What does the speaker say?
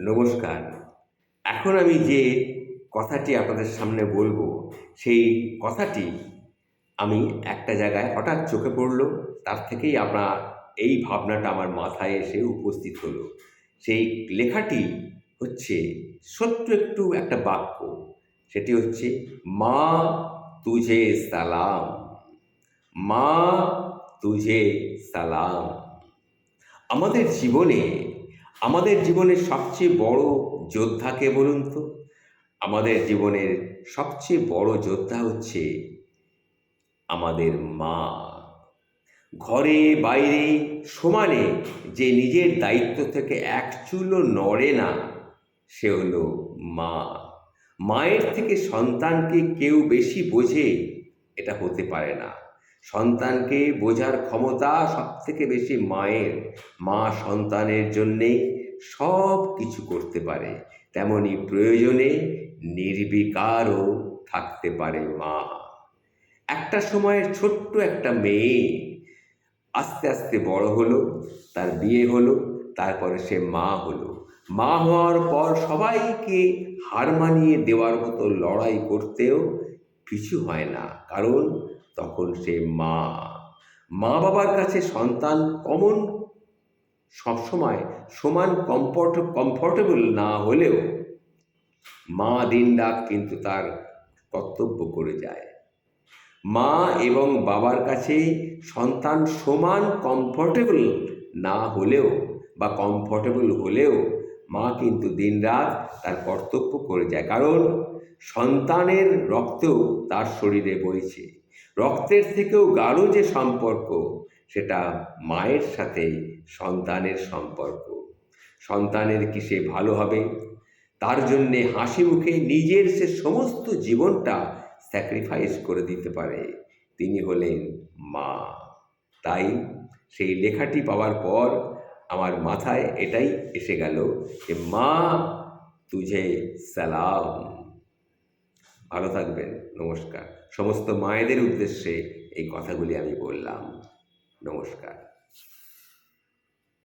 নমস্কার। এখন আমি যে কথাটি আপনাদের সামনে বলব, সেই কথাটি আমি একটা জায়গায় হঠাৎ চোখে পড়ল, তার থেকেই আপনার এই ভাবনাটা আমার মাথায় এসে উপস্থিত হলো। সেই লেখাটি হচ্ছে সত্য একটু একটা বাক্য, সেটি হচ্ছে, মা তুঝে সালাম, মা তুঝে সালাম। আমাদের জীবনে আমাদের জীবনের সবচেয়ে বড় যোদ্ধা কে বলুন তো? আমাদের জীবনের সবচেয়ে বড় যোদ্ধা হচ্ছে আমাদের মা। ঘরে বাইরে সমানে যে নিজের দায়িত্ব থেকে এক চুলও নড়ে না, সে হলো মা। মায়ের থেকে সন্তানকে কেউ বেশি বোঝে, এটা হতে পারে না। সন্তানকে বোঝার ক্ষমতা সব থেকে বেশি মায়ের। মা সন্তানের জন্যে সব কিছু করতে পারে। তেমনি প্রয়োজনে নির্বিকারও থাকতে পারে মা। একটা সময়ের ছোট্ট একটা মেয়ে আস্তে আস্তে বড় হলো, তার বিয়ে হলো, তারপরে সে মা হলো। মা হওয়ার পর সবাইকে হার মানিয়ে দেওয়ার মতো লড়াই করতেও কিছু হয় না। কারণ তখন সে মা মা বাবার কাছে সন্তান কমন, সবসময় সমান কমফর্ট কমফর্টেবল না হলেও মা দিন রাত কিন্তু তার কর্তব্য করে যায়। মা এবং বাবার কাছে সন্তান সমান কমফর্টেবল না হলেও বা কমফর্টেবল হলেও মা কিন্তু দিনরাত তার কর্তব্য করে যায়। কারণ সন্তানের রক্তও তার শরীরে বইছে। রক্তের থেকেও গাঢ় যে সম্পর্ক, সেটা মায়ের সাথে সন্তানের সম্পর্ক। সন্তানের কি সে ভালো হবে? তার জন্যে হাসি মুখে নিজের সে সমস্ত জীবনটা স্যাক্রিফাইস করে দিতে পারে। তিনি হলেন মা। তাই সেই লেখাটি পাওয়ার পর আমার মাথায় এটাই এসে গেল যে, মা, তুঝে সালাম। ভালো থাকবেন নমস্কার। সমস্ত মায়েদের উদ্দেশ্যে এই কথাগুলি আমি বললাম। নমস্কার।